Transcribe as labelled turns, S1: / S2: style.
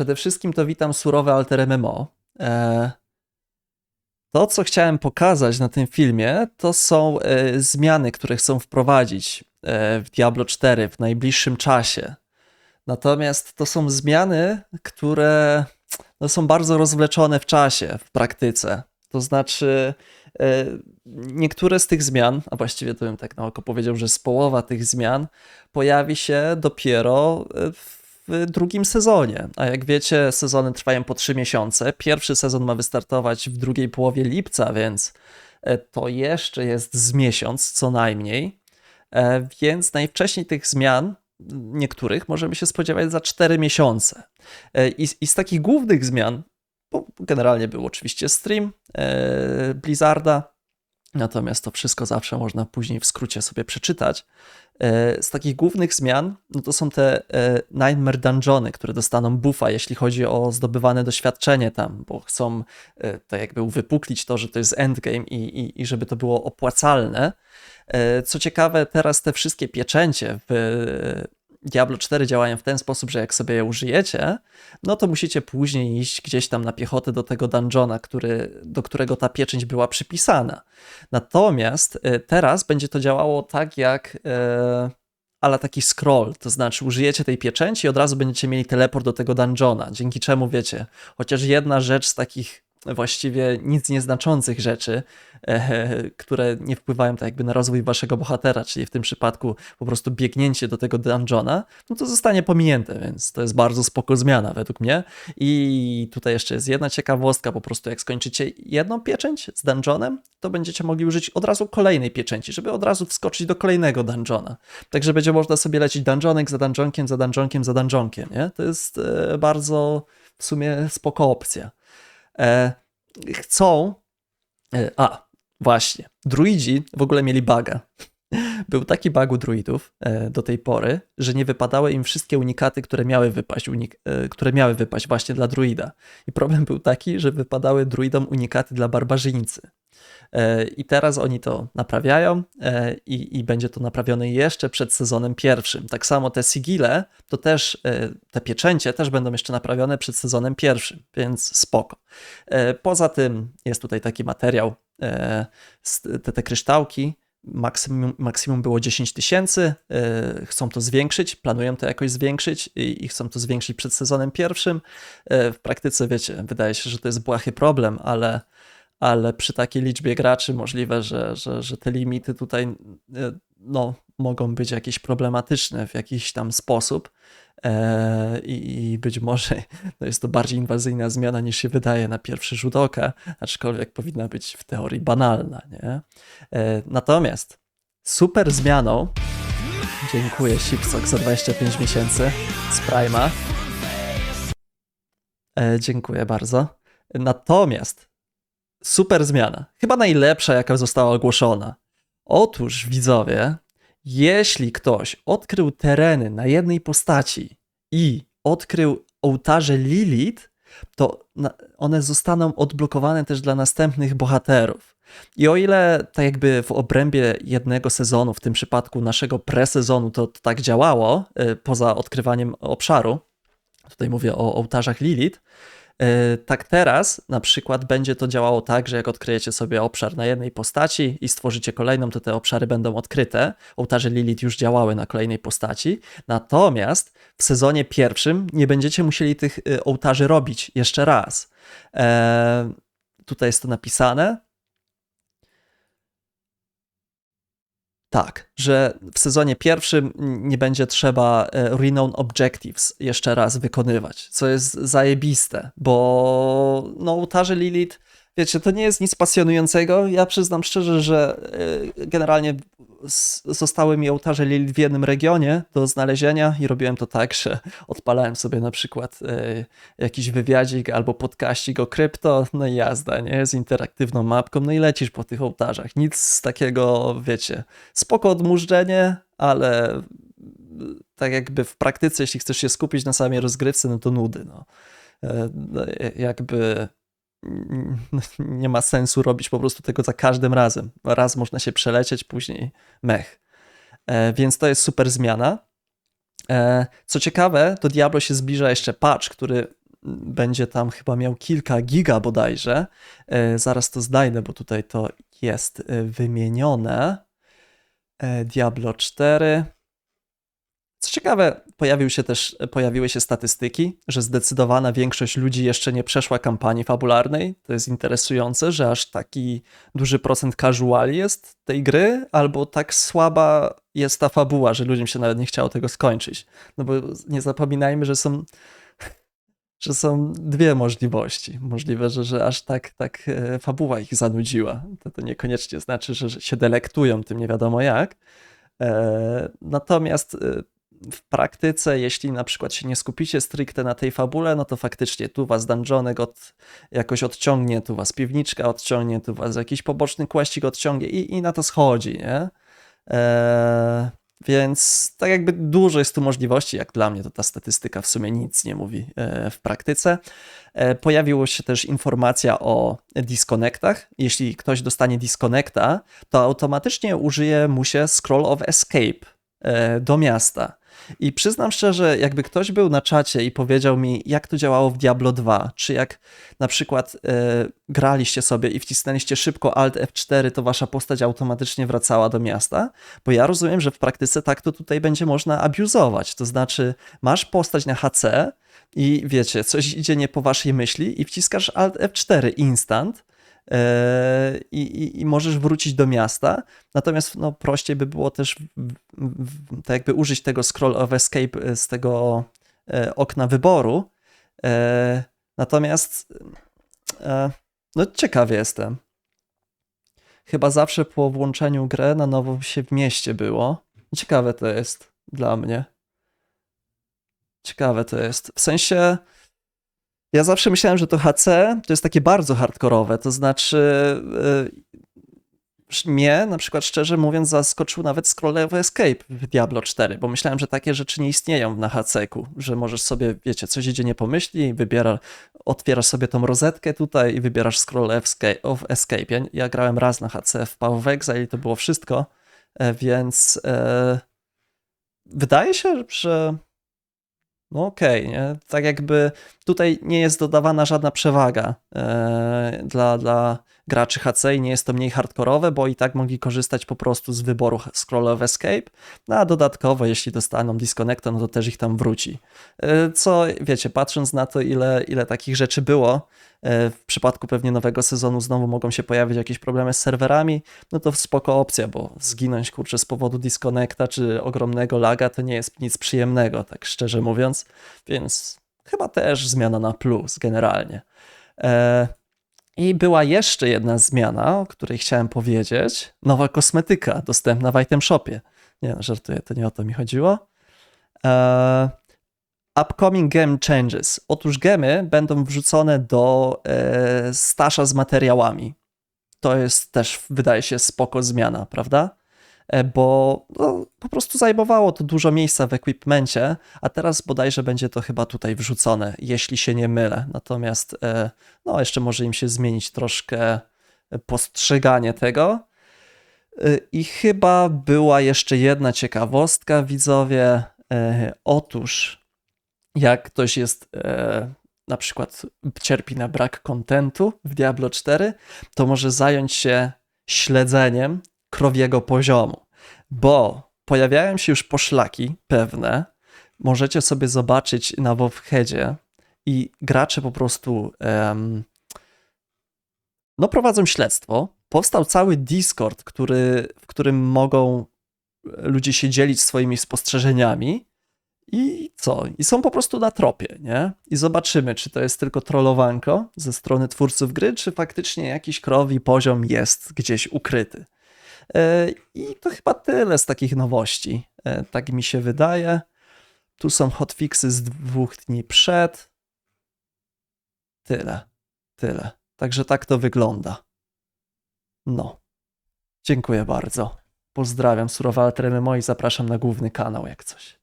S1: przede wszystkim to witam surowe Alter MMO. E, to, co chciałem pokazać na tym filmie, to są e, zmiany, które chcą wprowadzić e, w Diablo 4 w najbliższym czasie. Natomiast to są zmiany, które no, są bardzo rozwleczone w czasie, w praktyce. To znaczy, niektóre z tych zmian, a właściwie to bym tak na oko powiedział, że z połowa tych zmian pojawi się dopiero w w drugim sezonie. A jak wiecie, sezony trwają po trzy miesiące. Pierwszy sezon ma wystartować w drugiej połowie lipca, więc e, to jeszcze jest z miesiąc co najmniej. E, więc najwcześniej tych zmian, niektórych, możemy się spodziewać za 4 miesiące. E, I, I, z takich głównych zmian, bo generalnie był oczywiście stream Blizzarda, natomiast to wszystko zawsze można później w skrócie sobie przeczytać. E, z takich głównych zmian, no to są te e, Nightmare Dungeony, które dostaną buffa, jeśli chodzi o zdobywane doświadczenie tam, bo chcą e, to jakby uwypuklić to, że to jest endgame i, i, i żeby to było opłacalne. Co ciekawe, teraz te wszystkie pieczęcie w Diablo 4 działają w ten sposób, że jak sobie je użyjecie, no to musicie później iść gdzieś tam na piechotę do tego dungeona, który, do którego ta pieczęć była przypisana. Natomiast y, teraz będzie to działało tak jak e, ale taki scroll, to znaczy użyjecie tej pieczęci i od razu będziecie mieli teleport do tego dungeona, dzięki czemu wiecie, chociaż jedna rzecz z takich właściwie nic nieznaczących rzeczy, e, które nie wpływają tak jakby na rozwój waszego bohatera, czyli w tym przypadku po prostu biegnięcie do tego dungeona, no to zostanie pominięte, więc to jest bardzo spoko zmiana według mnie. I tutaj jeszcze jest jedna ciekawostka, po prostu jak skończycie jedną pieczęć z dungeonem, to będziecie mogli użyć od razu kolejnej pieczęci, żeby od razu wskoczyć do kolejnego dungeona. Także będzie można sobie lecieć dungeonek za dungeonkiem, za dungeonkiem, za dungeonkiem, nie? To jest e, bardzo w sumie spoko opcja. E, chcą. E, a, właśnie. Druidzi w ogóle mieli baga. Był taki bug u druidów e, do tej pory, że nie wypadały im wszystkie unikaty, które miały wypaść, unik które miały wypaść właśnie dla druida. I problem był taki, że wypadały druidom unikaty dla barbarzyńcy. E, I teraz oni to naprawiają e, i, i, będzie to naprawione jeszcze przed sezonem pierwszym. Tak samo te sigile, to też e, te pieczęcie też będą jeszcze naprawione przed sezonem pierwszym, więc spoko. Poza tym jest tutaj taki materiał, te, te kryształki, maksimum, maksimum było 10 tysięcy, chcą to zwiększyć, planują to jakoś zwiększyć i, i chcą to zwiększyć przed sezonem pierwszym. W praktyce, wiecie, wydaje się, że to jest błahy problem, ale ale przy takiej liczbie graczy możliwe, że, że, że te limity tutaj e, no, mogą być jakieś problematyczne w jakiś tam sposób. E, I, być może no jest to bardziej inwazyjna zmiana niż się wydaje na pierwszy rzut oka, aczkolwiek powinna być w teorii banalna. Nie? E, natomiast super zmianą, dziękuję Sipsok za 25 miesięcy z Prima. Dziękuję bardzo. Natomiast super zmiana. Chyba najlepsza, jaka została ogłoszona. Otóż, widzowie, jeśli ktoś odkrył tereny na jednej postaci i odkrył ołtarze Lilith, to one zostaną odblokowane też dla następnych bohaterów. I o ile tak jakby w obrębie jednego sezonu, w tym przypadku naszego presezonu, to, tak działało, y, poza odkrywaniem obszaru, tutaj mówię o ołtarzach Lilith, tak teraz na przykład będzie to działało tak, że jak odkryjecie sobie obszar na jednej postaci i stworzycie kolejną, to te obszary będą odkryte. Ołtarze Lilith już działały na kolejnej postaci. Natomiast w sezonie pierwszym nie będziecie musieli tych y, ołtarzy robić jeszcze raz. Eee, tutaj jest to napisane. Tak, że w sezonie pierwszym nie będzie trzeba e, Renown Objectives jeszcze raz wykonywać, co jest zajebiste, bo no ołtarze Lilith wiecie, to nie jest nic pasjonującego. Ja przyznam szczerze, że e, generalnie zostały mi ołtarze w jednym regionie do znalezienia i robiłem to tak, że odpalałem sobie na przykład e, jakiś wywiadzik albo podkaścik o krypto, no i jazda, nie? Z interaktywną mapką, no i lecisz po tych ołtarzach. Nic takiego, wiecie, spoko odmurzczenie, ale tak jakby w praktyce, jeśli chcesz się skupić na samej rozgrywce, no to nudy, no. E, no jakby nie ma sensu robić po prostu tego za każdym razem. Raz można się przelecieć, później mech. E, więc to jest super zmiana. E, co ciekawe, do Diablo się zbliża jeszcze patch, który będzie tam chyba miał kilka giga bodajże. E, zaraz to znajdę, bo tutaj to jest wymienione. Diablo 4. Ciekawe, pojawił się też, pojawiły się statystyki, że zdecydowana większość ludzi jeszcze nie przeszła kampanii fabularnej. To jest interesujące, że aż taki duży procent casuali jest tej gry, albo tak słaba jest ta fabuła, że ludziom się nawet nie chciało tego skończyć. No bo nie zapominajmy, że są, że są dwie możliwości. Możliwe, że, że aż tak, tak e, fabuła ich zanudziła. To, to niekoniecznie znaczy, że że się delektują tym nie wiadomo jak. E, Natomiast e, w praktyce, jeśli na przykład się nie skupicie stricte na tej fabule, no to faktycznie tu was dungeonek od, jakoś odciągnie, tu was piwniczka odciągnie, tu was jakiś poboczny questik odciągnie i, i na to schodzi, nie? Eee, więc tak jakby dużo jest tu możliwości, jak dla mnie to ta statystyka w sumie nic nie mówi e, w praktyce. E, pojawiła się też informacja o disconnectach. Jeśli ktoś dostanie disconnecta, to automatycznie użyje mu się scroll of escape e, do miasta. I przyznam szczerze, jakby ktoś był na czacie i powiedział mi, jak to działało w Diablo 2, czy jak na przykład e, graliście sobie i wcisnęliście szybko Alt F4, to wasza postać automatycznie wracała do miasta, bo ja rozumiem, że w praktyce tak to tutaj będzie można abuzować. To znaczy, masz postać na HC i wiecie, coś idzie nie po waszej myśli i wciskasz Alt F4 instant i, i, i możesz wrócić do miasta. Natomiast no, prościej by było też tak jakby użyć tego scroll of escape z tego e, okna wyboru. E, natomiast e, no ciekawy jestem. Chyba zawsze po włączeniu grę na nowo się w mieście było. Ciekawe to jest dla mnie. Ciekawe to jest. W sensie ja zawsze myślałem, że to HC to jest takie bardzo hardkorowe, to znaczy yy, mnie na przykład szczerze mówiąc zaskoczył nawet scrollowy escape w Diablo 4, bo myślałem, że takie rzeczy nie istnieją na HC-ku, że możesz sobie, wiecie, coś idzie nie pomyśli, wybierasz, otwierasz sobie tą rozetkę tutaj i wybierasz scroll of escape. Ja, ja grałem raz na HC w of Exile i to było wszystko, e, więc yy, wydaje się, że no okej, okay? Tak jakby tutaj nie jest dodawana żadna przewaga e, dla, dla graczy HC i nie jest to mniej hardkorowe, bo i tak mogli korzystać po prostu z wyboru Scroll of Escape, no a dodatkowo jeśli dostaną Disconnecta, no to też ich tam wróci. E, co, wiecie, patrząc na to, ile, ile takich rzeczy było, e, w przypadku pewnie nowego sezonu znowu mogą się pojawić jakieś problemy z serwerami, no to spoko opcja, bo zginąć, kurczę, z powodu Disconnecta czy ogromnego laga to nie jest nic przyjemnego, tak szczerze mówiąc, więc chyba też zmiana na plus generalnie. E, i była jeszcze jedna zmiana, o której chciałem powiedzieć. Nowa kosmetyka dostępna w item shopie. Nie, no, żartuję, to nie o to mi chodziło. Eee, upcoming game changes. Otóż gemy będą wrzucone do e, stasza z materiałami. To jest też, wydaje się, spoko zmiana, prawda? E, bo no, po prostu zajmowało to dużo miejsca w equipmencie, a teraz bodajże będzie to chyba tutaj wrzucone, jeśli się nie mylę. Natomiast e, no, jeszcze może im się zmienić troszkę postrzeganie tego. E, I chyba była jeszcze jedna ciekawostka, widzowie. Otóż, jak ktoś jest na przykład cierpi na brak kontentu w Diablo 4, to może zająć się śledzeniem krowiego poziomu, bo pojawiają się już poszlaki pewne, możecie sobie zobaczyć na WoWheadzie i gracze po prostu um, no prowadzą śledztwo. Powstał cały Discord, który, w którym mogą ludzie się dzielić swoimi spostrzeżeniami i co? I są po prostu na tropie, nie? I zobaczymy, czy to jest tylko trollowanko ze strony twórców gry, czy faktycznie jakiś krowi poziom jest gdzieś ukryty. E, I to chyba tyle z takich nowości. E, tak mi się wydaje. Tu są hotfixy z dwóch dni przed. Tyle, tyle. Także tak to wygląda. No. Dziękuję bardzo. Pozdrawiam, Surowa Alter MMO i zapraszam na główny kanał jak coś.